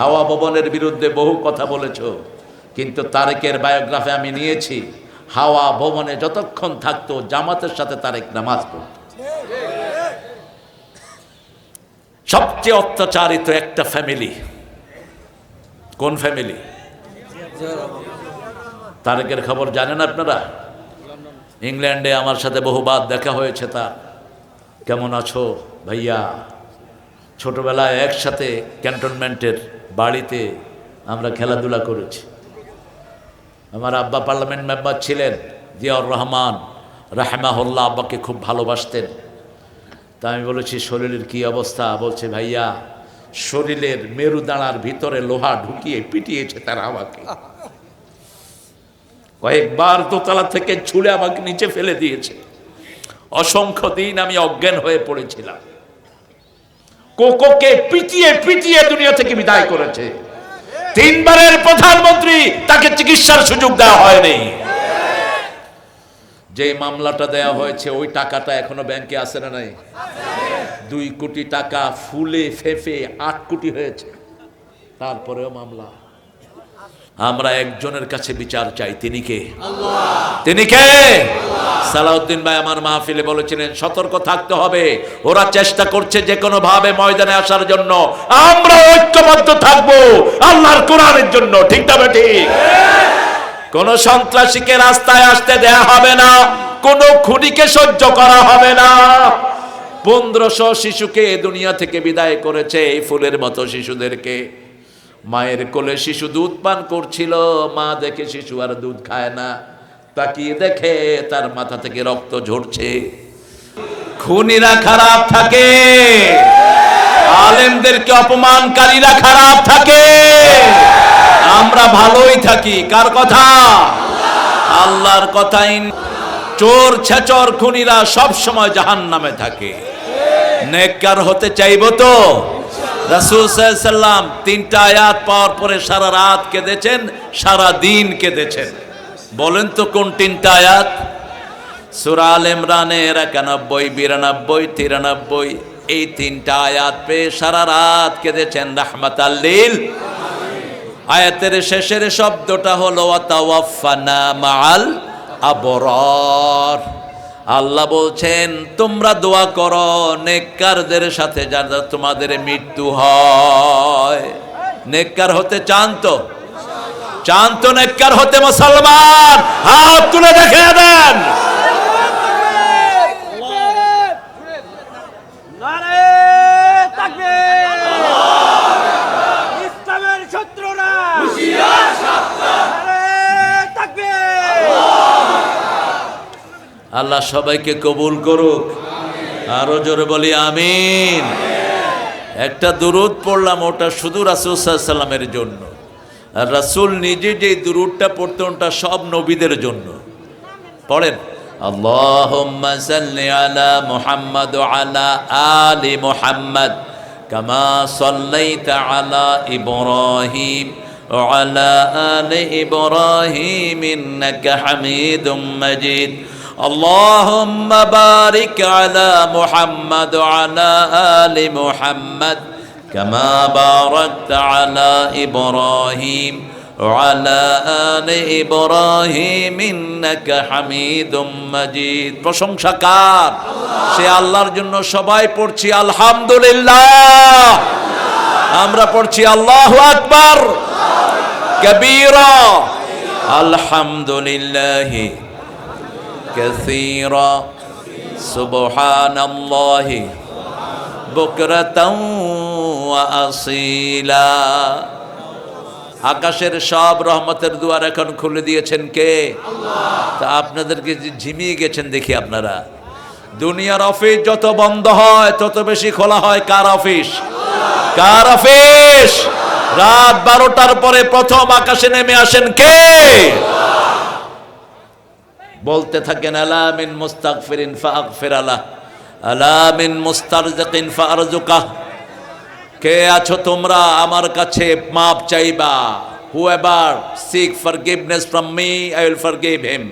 হাওয়া ভবনের বিরুদ্ধে বহু কথা বলেছ, কিন্তু তারেকের বায়োগ্রাফি আমি নিয়েছি, হাওয়া ভবনে যতক্ষণ থাকতো জামাতের সাথে তারেক নামাজ পড়ত। সবচেয়ে অত্যাচারিত একটা ফ্যামিলি। কোন ফ্যামিলি? তারেকের খবর জানেন আপনারা? ইংল্যান্ডে আমার সাথে বহুবার দেখা হয়েছে তার। কেমন আছো ভাইয়া? ছোটবেলায় একসাথে ক্যান্টনমেন্টের বাড়িতে আমরা খেলাধুলা করেছি। আমার আব্বা পার্লামেন্ট মেম্বার ছিলেন, জিয়াউর রহমান, রাহমাহুল্লাহ আব্বাকে খুব ভালোবাসতেন। তা আমি বলেছি, শরীরের কি অবস্থা? বলছে, ভাইয়া, শরীরের মেরুদাঁড়ার ভিতরে লোহা ঢুকিয়ে পিটিয়েছে তারা আমাকে। কয়েকবার দোতলা থেকে ছুঁড়ে আমাকে নিচে ফেলে দিয়েছে। অসংখ্য দিন আমি অজ্ঞান হয়ে পড়েছিলাম। কোকোকে পিটিয়ে পিটিয়ে দুনিয়া থেকে বিদায় করেছে। তিনবারের প্রধানমন্ত্রী তাকে চিকিৎসার সুযোগ দেওয়া হয়নি। যে মামলাটা দেয়া হয়েছে, ওই টাকাটা এখনও ব্যাংকে আসে না নাই? দুই কোটি টাকা ফুলে ফেফে আট কোটি হয়েছে। তারপরেও মামলা। আমরা একজনের কাছে বিচার চাই তিনি কে? তিনি কে? সালাউদ্দিন ভাই আমার মাহফিলে বলেছিলেন সতর্ক থাকতে হবে। ওরা চেষ্টা করছে যে কোনো ভাবে ময়দানে আসার জন্য। আমরা ঐক্যবদ্ধ থাকব আল্লাহর কোরআনের জন্য ঠিক না ঠিক। কোন সন্ত্রাসীকে রাস্তায় আসতে দেয়া হবে না কোন খুনিকে সহ্য করা হবে না। পনেরোশো শিশুকে দুনিয়া থেকে বিদায় করেছে এই ফুলের মতো শিশুদেরকে। মায়ের কোলে শিশু দুধ পান করছিল, মা দেখে শিশু আর দুধ খায় না। তাকিয়ে দেখে তার মাথা থেকে রক্ত ঝরছে। খুনিরা খারাপ থাকে। আলেমদেরকে অপমানকারীরা খারাপ থাকে। আমরা ভালোই থাকি, কার কথা? আল্লাহর কথাই চোর ছেচর খুনিরা সব সময় জাহান নামে থাকে। নেককার হতে চাইব তো? রাসূল সাল্লাম তিনটা আয়াত পাওয়ার পরে সারা রাত কেঁদেছেন, সারা দিন কেঁদেছেন। বলেন তো কোন তিনটা আয়াত? সুরা আল ইমরানের একানব্বই, বিরানব্বই, তিরানব্বই, এই তিনটা আয়াত পেয়ে সারা রাত কেঁদেছেন রাহমাত আল্লিল আয়াতের শেষের শব্দটা হলো মাআল আবরার। আল্লাহ বলছেন, তোমরা দোয়া করো, নেককারদের সাথে যারা তোমাদের মৃত্যু হয়। নেককার হতে চান তো? চান তো নেককার হতে মুসলমান? হাত তুলে দেখে দেন। আল্লাহ সবাইকে কবুল করুক আরো জোরে বলি আমিন একটা দুরুদ পড়লাম ওটা শুধু রাসুল সাল্লামের জন্য আর রাসুল নিজে যে দুরুদটা পড়তেন ওটা সব নবীদের জন্য পড়েন আল্লাহুম্মা সাল্লি আলা মুহাম্মাদ ওয়া আলা আলি মুহাম্মাদ কামা সাল্লাইতা আলা ইব্রাহিম وعلى آل إبراهيم إنك حميد مجيد اللهم بارك على محمد وعلى آل محمد كما باركت على إبراهيم وعلى آل إبراهيم إنك حميد مجيد প্রশংসা কার সে আল্লাহর জন্য সবাই পড়ছি আলহামদুলিল্লাহ আমরা পড়ছি আল্লাহু আকবার কবীরা আলহামদুলিল্লাহ كثيرا سبحان الله بكرة وأصيلا আকাশের সব রহমতের দুয়ার এখন খুলে দিয়েছেন কে তা আপনাদেরকে যে ঝিমিয়ে গেছেন দেখি আপনারা দুনিয়ার অফিস যত বন্ধ হয় তত বেশি খোলা হয় কার অফিস কার অফিস রাত বারোটার পরে প্রথম আকাশে নেমে আসেন কে বলতে থাকেন আলামিন মুস্তাগফিরিন ফাগফির আলাহ আলামিন মুস্তারজিকিন ফারজুকা কে আছো তোমরা আমার কাছে মাপ চাইবা? Whoever seek forgiveness from me I will forgive him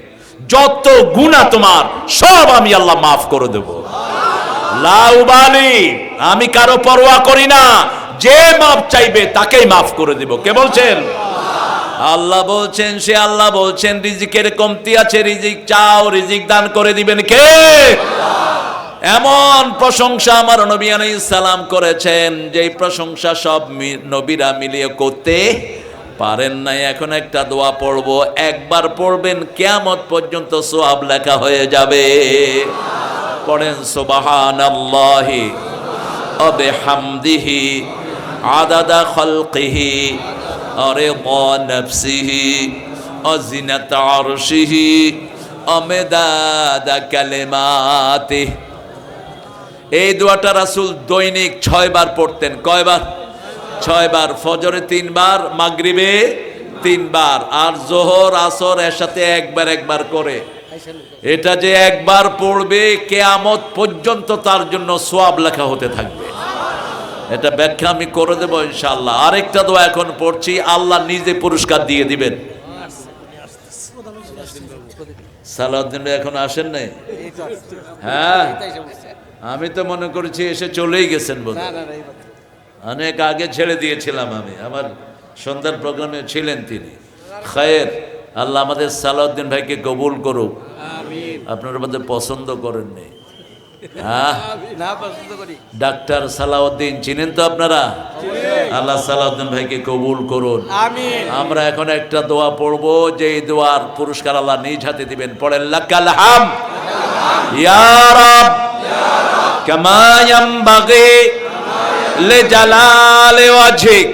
যত গুনাহ তোমার, সব আমি আল্লাহ মাফ করে দেব। লাউবালি আমি কারও পরোয়া করি না। যে মাপ চাইবে, তাকেই মাফ করে দিব। কে বলছেন? আল্লাহ বলছেন, সে আল্লাহ বলছেন, রিজিকের কমতি আছে, রিজিক চাও, রিজিক দান করে দিবেন কে? এমন প্রশংসা আমার নবী সালাম করেছেন, যেই প্রশংসা সব নবীরা মিলিয়ে করতে পারেন নাই। এখন একটা দোয়া পড়ব, একবার পড়বেন, কেয়ামত পর্যন্ত সোয়াব লেখা হয়ে যাবে। পড়েন সোবাহান আল্লাহি অবে হামদিহি আদাদা খলকিহি। ورضا نفسه وزنة عرشه ومداد كلماته এই দোয়াটা রাসূল দৈনিক ছয়বার পড়তেন কয়বার ছয়বার ফজরে তিনবার মাগরিবে তিনবার আর জোহর আসর এর সাথে একবার একবার করে এটা যে একবার পড়বে কেয়ামত পর্যন্ত তার জন্য সোয়াব লেখা হতে থাকবে এটা ব্যাখ্যা আমি করে দেবো ইনশাল্লাহ আরেকটা দোয়া এখন পড়ছি আল্লাহ নিজে পুরস্কার দিয়ে দিবেন। সালাউদ্দিন এখন আসেন নাই? হ্যাঁ আমি তো মনে করেছি এসে চলেই গেছেন বোধ অনেক আগে ছেড়ে দিয়েছিলাম আমি আমার সন্ধ্যার প্রোগ্রামে ছিলেন তিনি। খায়ের আল্লাহ আমাদের সালাউদ্দিন ভাইকে কবুল করুক। আপনারা আমাদের পছন্দ করেননি। ডাক্তার সালাউদ্দিন চিনেন তো আপনারা? আল্লাহ সালাউদ্দিন ভাইকে কবুল করুন। আমরা এখন একটা দোয়া পড়ব যে দোয়ার পুরস্কার আল্লাহ নিজ হাতে দিবেন। পড়েন লাকাল হাম। ইয়া রাব। কামা ইয়ামবাগি লিজালালি ওয়াজহিক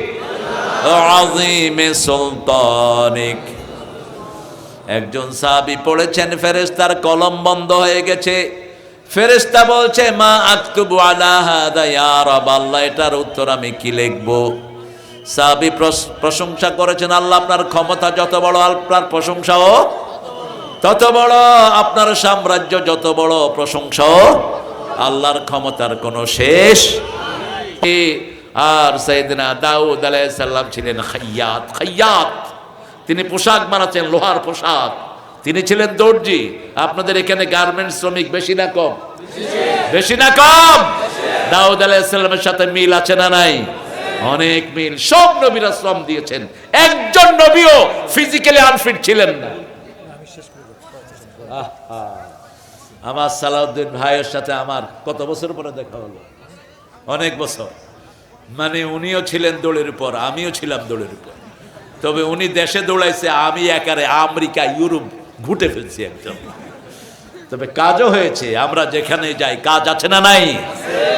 আযীম সুলতানিক। একজন সাহাবী পড়েছেন ফেরেশতার কলম বন্ধ হয়ে গেছে। ফেরেশতা বলছে, মা আকতুবু আলা হাদা ইয়া রাব, আল্লাহ এটার উত্তর আমি কি লিখব? সাহাবী প্রশ- প্রশংসা করেছেন, আল্লাহ আপনার ক্ষমতা যত বড়, আপনার প্রশংসাও তত বড়, আপনার সাম্রাজ্য যত বড়, প্রশংসাও আল্লাহর ক্ষমতার কোনো শেষ। আর সাইদিনা দাউদ আলাইসাল্লাম ছিলেন খাইয়াত খাইয়াত। তিনি পোশাক বানাচ্ছেন লোহার পোশাক। তিনি ছিলেন দর্জি। আপনাদের এখানে গার্মেন্টস শ্রমিক বেশি না কম? বেশি না কম? দাউদ আলাইসাল্লামের সাথে মিল আছে না নাই? অনেক মিল। সব নবীরা শ্রম দিয়েছেন। একজন নবীও ফিজিক্যালি আনফিট ছিলেন না। আমার সালাউদ্দিন ভাইয়ের সাথে আমার কত বছর পরে দেখা হলো? অনেক বছর। মানে উনিও ছিলেন দৌড়ের উপর, আমিও ছিলাম দৌড়ের উপর। তবে উনি দেশে দৌড়াইছে, আমি একারে আমেরিকা, ইউরোপ ঘুটে ফেলছি একদম। তবে কাজও হয়েছে, আমরা যেখানে যাই, কাজ আছে না নাই?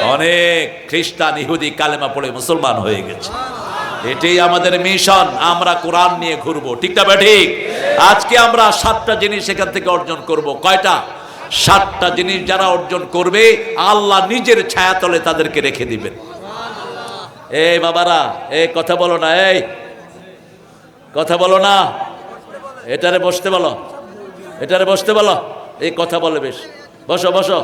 অনেক খ্রিস্টান, ইহুদি কালেমা পড়ে মুসলমান হয়ে গেছে। এটাই আমাদের মিশন, আমরা কোরআন নিয়ে ঘুরবো। ঠিক না ঠিক? আজকে আমরা সাতটা জিনিস এখান থেকে অর্জন করব। কয়টা? সাতটা জিনিস যারা অর্জন করবে, আল্লাহ নিজের ছায়াতলে তাদেরকে রেখে দিবেন। এই বাবারা এই কথা বলো না, এই। কথা বলো না। এটারে বসতে বলো। এটারে বসতে বলো এই কথা বলে বেশ বসো বসো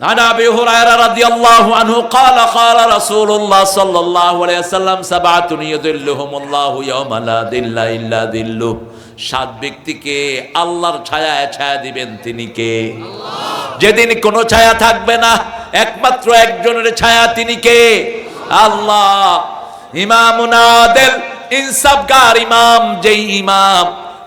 عن ابي هريره رضي الله عنه قال قال رسول الله صلى الله عليه وسلم سبعه يذلهم الله يوم لا ذل الا ذله সাত ব্যক্তিকে আল্লাহর ছায়ায় ছায়া দিবেন তিনি কে যেদিন কোনো ছায়া থাকবে না একমাত্র একজনের ছায়া তিনি কে আল্লাহ ইমামুন আদেল ইনসাফগার ইমাম যেই ইমাম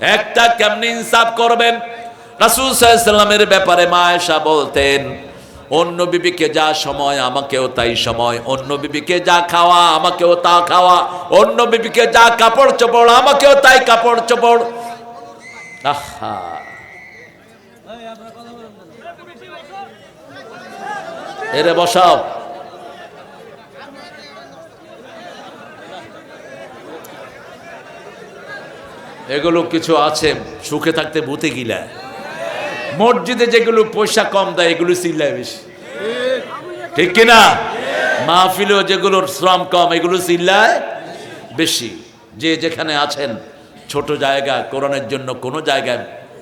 একটা কেমনি ইনসাফ করবেন? রাসূল সাল্লামের ব্যাপারে মা আয়েশা বলতেন, অন্য বিবিকে যা সময়, আমাকেও তাই সময়। অন্য বিবিকে যা খাওয়া, আমাকেও তা খাওয়া। অন্য বিবিকে যা কাপড় চোপড়, আমাকেও তাই কাপড় চোপড়। আহা। এরে বসাও। এগুলো কিছু আছে, সুখে থাকতে ভূতে গিলা। মসজিদে যেগুলো পয়সা কম দেয়, এগুলো চিল্লায় বেশি। ঠিক কিনা? মাহফিলেও যেগুলোর শ্রম কম, এগুলো চিল্লায় বেশি। যে যেখানে আছেন, ছোট জায়গা, কোরআনের জন্য কোনো জায়গায়,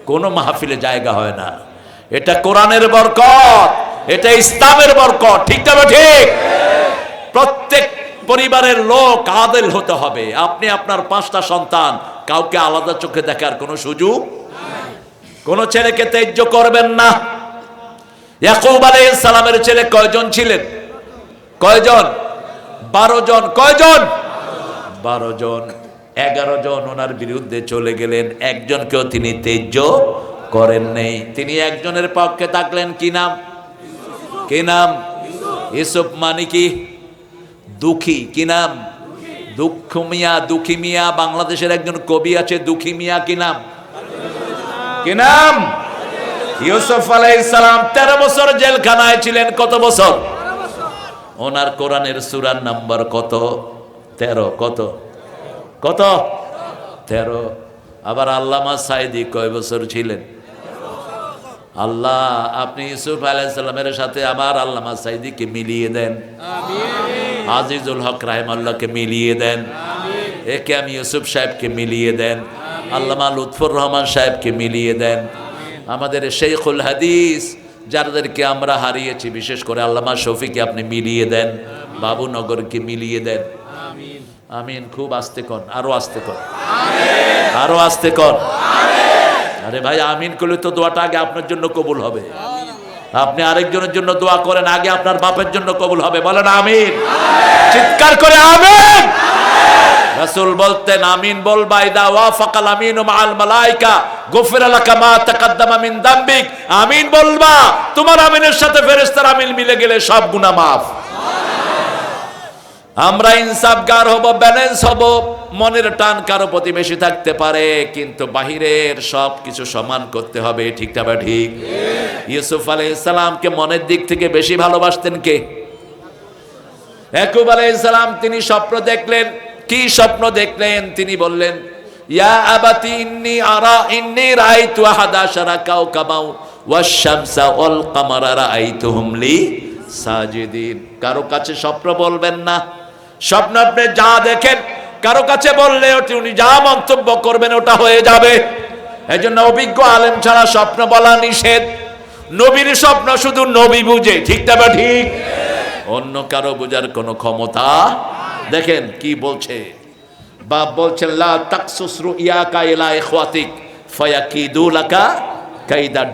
কোনো মাহফিলে জায়গা হয় না। এটা কোরআনের বরকত, এটা ইসলামের বরকত। ঠিক তবে ঠিক? প্রত্যেক পরিবারের লোক আদেল হতে হবে। আপনি আপনার পাঁচটা সন্তান কাউকে আলাদা চোখে দেখার কোনো সুযোগ কোনো ছেলেকে তেজ্য করবেন না। ইয়াকুব আলাইহিস সালামের ছেলে কয়জন ছিলেন? কয়জন? বারো জন। কয়জন? বারো জন। এগারো জন ওনার বিরুদ্ধে চলে গেলেন। একজনকেও তিনি তেজ্য করেন নেই। তিনি একজনের পক্ষে থাকলেন কি নাম? কি নাম? ইসুফ মানে কি? দুঃখী। কি নাম? দুঃখ মিয়া দুঃখী মিয়া বাংলাদেশের একজন কবি আছে দুঃখী মিয়া কি নাম? কি নাম? ইউসুফ আলাইসালাম তেরো বছর জেলখানায় ছিলেন, কত বছর? ওনার কোরআনের সুরার নাম্বার কত? তেরো, কত? কত? তেরো। আবার আল্লামা সাইদি কয় বছর ছিলেন? আল্লাহ, আপনি ইউসুফ আলাইসাল্লামের সাথে আমার আল্লামা সাইদিকে মিলিয়ে দেন। আজিজুল হক রাহেমাল্লাহকে মিলিয়ে দেন। একে আমি ইউসুফ সাহেবকে মিলিয়ে দেন। আল্লামা লুৎফুর রহমান সাহেবকে মিলিয়ে দেন। আমাদের শেখুল হাদিস যাদেরকে আমরা হারিয়েছি বিশেষ করে আল্লামা শফিকে আপনি মিলিয়ে দেন। বাবুনগরকে মিলিয়ে দেন। আমিন। খুব আস্তে কন আরও আস্তে কন। আরও আস্তে কন। আরে ভাই আমিন করলে তো দোয়াটা আগে আপনার জন্য কবুল হবে। আপনি আরেকজনের জন্য দোয়া করেন, আগে আপনার বাপের জন্য কবুল হবে। বলেন আমিন। চিৎকার করে আমিন। রাসূল বলতেন, আমিন বলবা ইদা ওয়াফাকাল আমিন মাআল মালাইকা। গফির লাকা মা তাকাদ্দামা মিন দামবিক। আমিন বলবা, তোমার আমিনের সাথে ফেরেশতার আমিন মিলে গেলে সব গুনাহ মাফ। আমরা ইনসাফগার হব ব্যালেন্স হব, মনের টান কারও প্রতি বেশি থাকতে পারে, কিন্তু বাহিরের সব কিছু সমান করতে হবে ঠিকটা বা ঠিক? ইউসুফ আলাইসালামকে মনের দিক থেকে বেশি ভালোবাসতেন কে? একুব আলাইসালাম তিনি স্বপ্ন দেখলেন। কি স্বপ্ন দেখলেন? তিনি বললেন, ইয়া আবাতি ইন্নি আরা, ইন্নি রাআইতু আহাদা শারা কাওকাবাও ওয়াশ-শামসা ওয়াল কামারা রাআইতুহুম লি সাজিদিন। কারও কাছে স্বপ্ন বলবেন না। স্বপ্ন আপনি যা দেখেন, কারও কাছে বললে ওটি উনি যা মন্তব্য করবেন ওটা হয়ে যাবে। এই জন্য অভিজ্ঞ আলেম ছাড়া স্বপ্ন বলা নিষেধ। নবীর স্বপ্ন শুধু নবী বুঝে ঠিক তবে ঠিক? অন্য কারও বোঝার কোনো ক্ষমতা? দেখেন কি বলছে। বাপ বলছেন, লা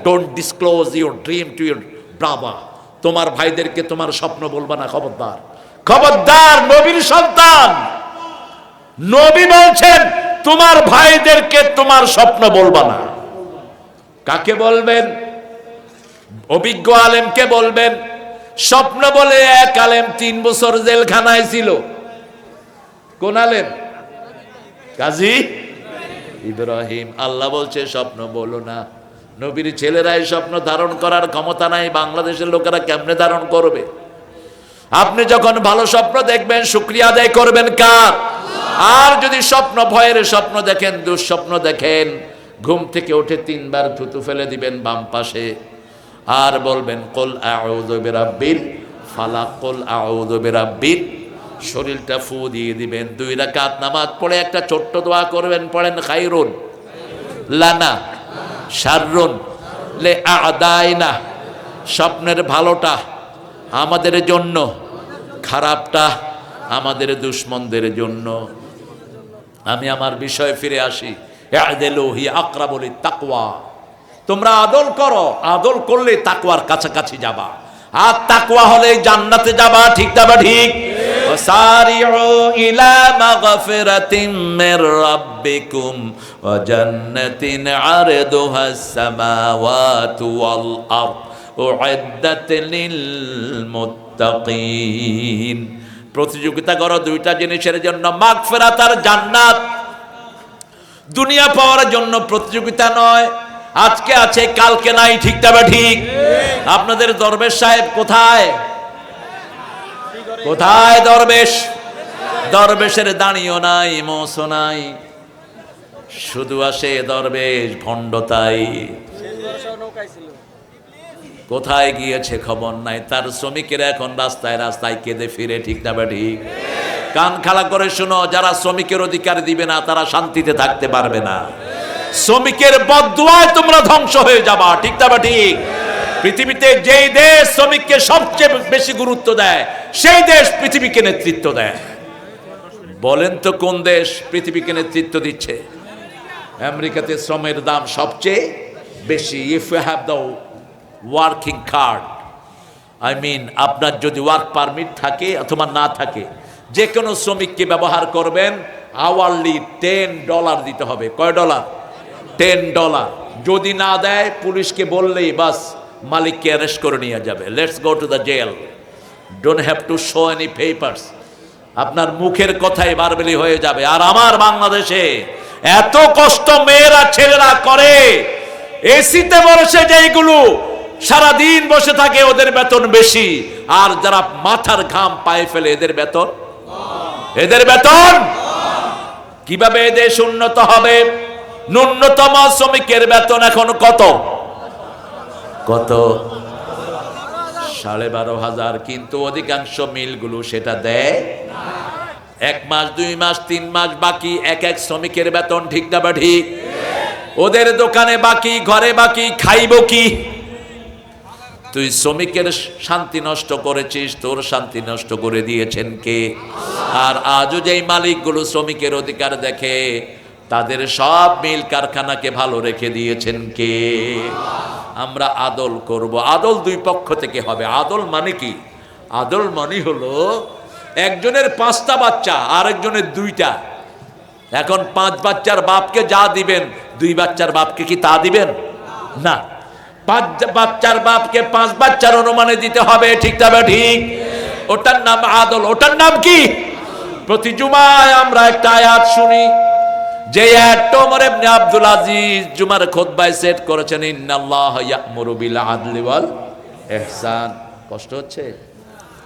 ডোন্ট ডিসক্লোজ টু তোমার ভাইদেরকে তোমার স্বপ্ন বলবা না, খবরদার। খবরদার নবীর সন্তান। নবী বলছেন, তোমার ভাইদেরকে তোমার স্বপ্ন বলবা না। কাকে বলবেন? অভিজ্ঞ আলেমকে বলবেন। স্বপ্ন বলে এক আলেম তিন বছর জেলখানায় ছিল। কোন আলেম? কাজী ইব্রাহিম। আল্লাহ বলছে, স্বপ্ন বলো না। নবীর ছেলেরাই স্বপ্ন ধারণ করার ক্ষমতা নাই। বাংলাদেশের লোকেরা কেমনে ধারণ করবে? আপনি যখন ভালো স্বপ্ন দেখবেন, শুক্রিয়া আদায় করবেন কার? আর যদি স্বপ্ন, ভয়ের স্বপ্ন দেখেন, দুঃস্বপ্ন দেখেন, ঘুম থেকে উঠে তিনবার থুতু ফেলে দিবেন বাম পাশে। আর বলবেন, কল আউযু বিরাব্বিল ফালাক, কল আউযু বিরাব্বিল। শরীরটা ফু দিয়ে দিবেন, দুই রাকাত নামাজ পড়ে একটা ছোট্ট দোয়া করবেন, পড়েন, খাইরুন লানা শাররুন লে আদায় না স্বপ্নের ভালোটা আমাদের জন্য খারাপটা আমাদের দুশ্মনদের জন্য আমি আমার বিষয়ে ফিরে আসি ইয়াদেলুহি আকরাবুলি তাকওয়া তোমরা আদল করো আদল করলে তাকওয়ার কাছাকাছি যাবা আর তাকওয়া হলে জান্নাতে যাবা ঠিক যাবা ঠিক وسارعوا إلى مغفرة من ربكم وجنة عرضها السماوات والأرض প্রতিযোগিতা করো দুইটা জিনিসের জন্য। মাঘ ফেরা তার জান্নাত। দুনিয়া পাওয়ার জন্য প্রতিযোগিতা নয়। আজকে আছে, কালকে নাই, ঠিক তবে ঠিক? আপনাদের দরবেশ সাহেব কোথায়? কোথায় দরবেশ? দরবেশের দাঁড়িয়েও নাই মোসো নাই। শুধু আসে দরবেশ ভণ্ডতাই কোথায় গিয়েছে খবর নাই? তার শ্রমিকেরা এখন রাস্তায় রাস্তায় কেঁদে ফিরে, ঠিক না ঠিক? কান খালা করে শুনো, যারা শ্রমিকের অধিকার দিবে না, তারা শান্তিতে থাকতে পারবে না। শ্রমিকের বদুয়ায় তোমরা ধ্বংস হয়ে যাবা, ঠিক না ঠিক? পৃথিবীতে যেই দেশ শ্রমিককে সবচেয়ে বেশি গুরুত্ব দেয়, সেই দেশ পৃথিবীকে নেতৃত্ব দেয়। বলেন তো কোন দেশ পৃথিবীকে নেতৃত্ব দিচ্ছে? আমেরিকাতে শ্রমের দাম সবচেয়ে বেশি। If you have the working card I mean আপনার যদি ওয়ার্ক পারমিট থাকে অথবা না থাকে যে কোনো শ্রমিককে ব্যবহার করবেন আওয়ারলি টেন ডলার দিতে হবে। কয় ডলার টেন ডলার যদি না দেয়, পুলিশকে বললেই বাস, মালিককে অ্যারেস্ট করে নিয়ে যাবে। Let's go to the jail don't have to show any papers আপনার মুখের কথাই বারবেলি হয়ে যাবে। আর আমার বাংলাদেশে এত কষ্ট মেয়েরা, ছেলেরা করে। এসিতে বসে যেইগুলো সারাদিন বসে থাকে ওদের বেতন বেশি। আর যারা মাথার ঘাম পায়ে ফেলে, এদের বেতন? এদের বেতন? কীভাবে এদেশ উন্নত হবে? ন্যূনতম শ্রমিকের বেতন এখন কত? কত? সাড়ে বারো হাজার, কিন্তু অধিকাংশ মিলগুলো সেটা দেয় এক মাস, দুই মাস, তিন মাস, বাকি এক এক শ্রমিকের বেতন ঠিক না বা ঠিক? ওদের দোকানে বাকি, ঘরে বাকি, খাইব কি? তুই শ্রমিকের শান্তি নষ্ট করেছিস, তোর শান্তি নষ্ট করে দিয়েছেন কে? আর আজও যেই মালিকগুলো শ্রমিকের অধিকার দেখে, তাদের সব মিল কারখানাকে ভালো রেখে দিয়েছেন কে? আমরা আদল করব। আদল দুই পক্ষ থেকে হবে। আদল মানে কি? আদল মানে হলো একজনের পাঁচটা বাচ্চা আর একজনের দুইটা। এখন পাঁচ বাচ্চার বাপকে যা দিবেন, দুই বাচ্চার বাপকে কি তা দিবেন? না। বাচ্চার বাপকে পাঁচ বাচ্চার অনুমানে দিতে হবে, ঠিক তবে ঠিক? ওটার নাম আদল। ওটার নাম কি? প্রতি জুমায় আমরা একটা আয়াত শুনি, যে আয়াতটা ওমর ইবনে আব্দুল আজিজ জুমার খুতবায় সেট করেছেন, ইন্নাল্লাহ ইয়া'মুরু বিল আদলি ওয়াল ইহসান কষ্ট হচ্ছে?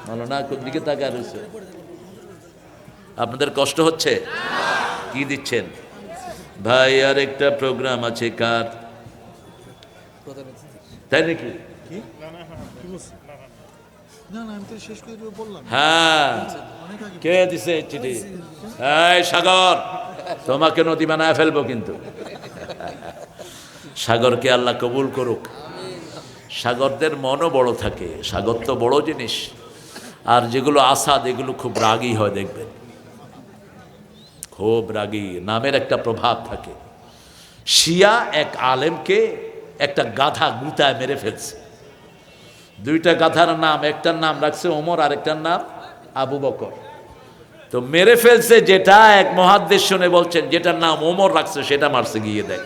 বলো না কোন দিকে তাকা রয়েছে? আপনাদের কষ্ট হচ্ছে? কি দিচ্ছেন? ভাই আর একটা প্রোগ্রাম আছে কার? তাই নাকি? না না আমি তো শেষ করে দিয়ে বললাম। হ্যাঁ। কে দিছে এই চিঠি? এই সাগর তোমাকে নদী বানায় ফেলব কিন্তু। সাগরকে আল্লাহ কবুল করুক। সাগরদের মনও বড় থাকে। সাগর তো বড় জিনিস। আর যেগুলো আসাদ এগুলো খুব রাগী হয় দেখবেন। খুব রাগী। নামের একটা প্রভাব থাকে। শিয়া এক আলেমকে একটা গাধা গুতায় মেরে ফেলছে। দুইটা গাধার নাম, একটার নাম রাখছে ওমর, আরেকটার নাম আবু বকর। তো মেরে ফেলছে যেটা এক মহাদ্দেশ শুনে বলছেন, যেটার নাম ওমর রাখছে, সেটা মারছে, গিয়ে দেয়।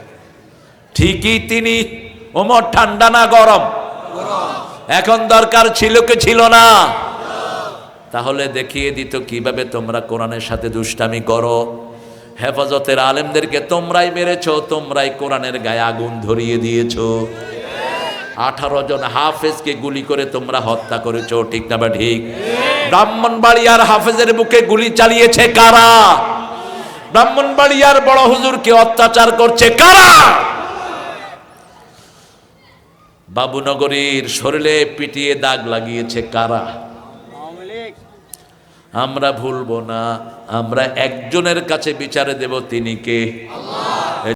ঠিকই তিনি, ওমর ঠান্ডা না গরম? এখন দরকার ছিল কি ছিল না? তাহলে দেখিয়ে দিত, কীভাবে তোমরা কোরআনের সাথে দুষ্টামি করো? হেফাজতের আলেমদেরকে তোমরাই মেরেছো, তোমরাই কোরআনের গায়ে আগুন ধরিয়ে দিয়েছ। আঠারো জন হাফেজকে গুলি করে তোমরা হত্যা করেছ, ঠিক না বা ঠিক? ব্রাহ্মণবাড়িয়ার হাফেজের বুকে গুলি চালিয়েছে কারা? ব্রাহ্মণবাড়িয়ার বড় হুজুরকে অত্যাচার করছে কারা? বাবুনগরীর শরীরে পিটিয়ে দাগ লাগিয়েছে কারা? আমরা ভুলবো না আমরা একজনের কাছে বিচারে দেব তিনি কে?